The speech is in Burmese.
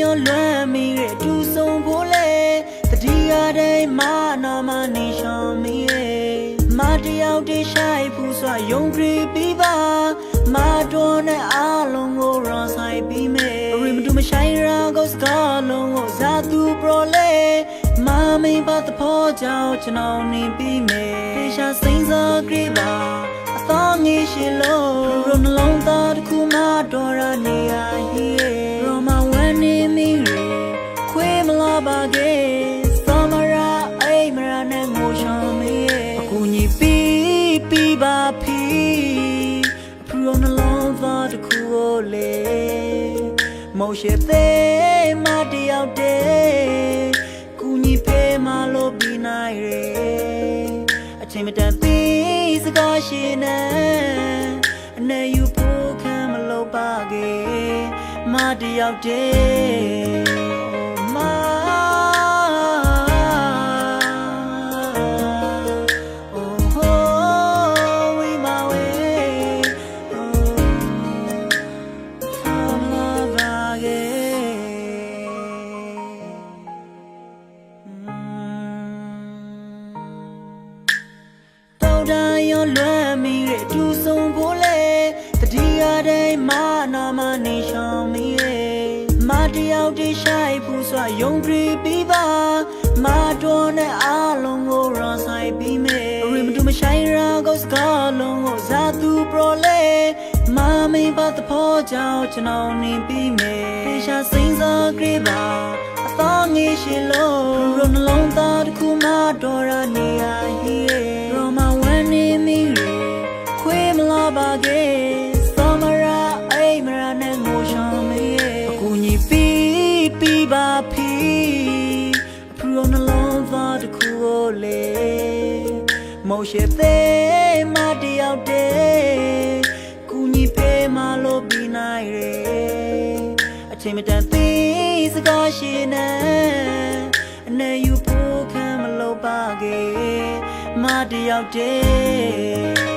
ရောလွမ်းမိရဲ့တူဆုံးဖို့လေတတိယတိုင်းမနာမနေရှောင်မိရဲ့မတယောက်တည်းရှိုက်ဖူးစွာယုံကြည်ပြီးပါမတော်နဲ့အားလုံးကိုရဆိုင်ပြီးမယ်ရီမတူမဆိုင်ရာကိုစကားလုံးကိုဇာသူပရောလေမမေးပါတဖို့ကြောင့်ကျွန်တော်နေပြီးမယ်တေရှာစိမ့်စားကြည့်ပါအသောငေးရှိလို့ရုံနှလုံးသားတစ်ခုမှတော်ရနေရဟီးရော လေမောရှိသေးမတယောက်တည်းကူညီပေးမလို့ပြီးနိုင်ရေအချိန်မတန်ပြီးစကားရှိနေအနေယူဖို့ခံမလို့ပါကေမတယောက်တည်း တောက်တန်ရောလွမ်းမိရဲ့တူဆုံးဖို့လေတတိယတိုင်းမနာမနေရှောင်မိရဲ့မတယောက်တည်းရှိုက်ဖူးစွာယုံကြည်ပြီးပါမတော်နဲ့အားလုံးကိုရဆိုင်ပြီးမယ်ရီမတူမဆိုင်ရာကိုစကားလုံးကိုဇာသူပရောလေမမေးပါတဖို့ကြောင့်ကျွန်တော်နေပြီးမယ်တေရှာစိမ့်စားကြည့်ပါအသောငေးရှိလို့ရုံနှလုံးသားတစ်ခုမှတော် ဖီအဖရောနှလုံးသားတစ်ခုကိုလေမောရှိသေးမတယောက်တည်းကူညီပေးမလို့ပြီးနိုင်ရေအချိန်မတန်သေးစကားရှိနေအနေယူဖို့ခံမလို့ပါကေမတယောက်တည်း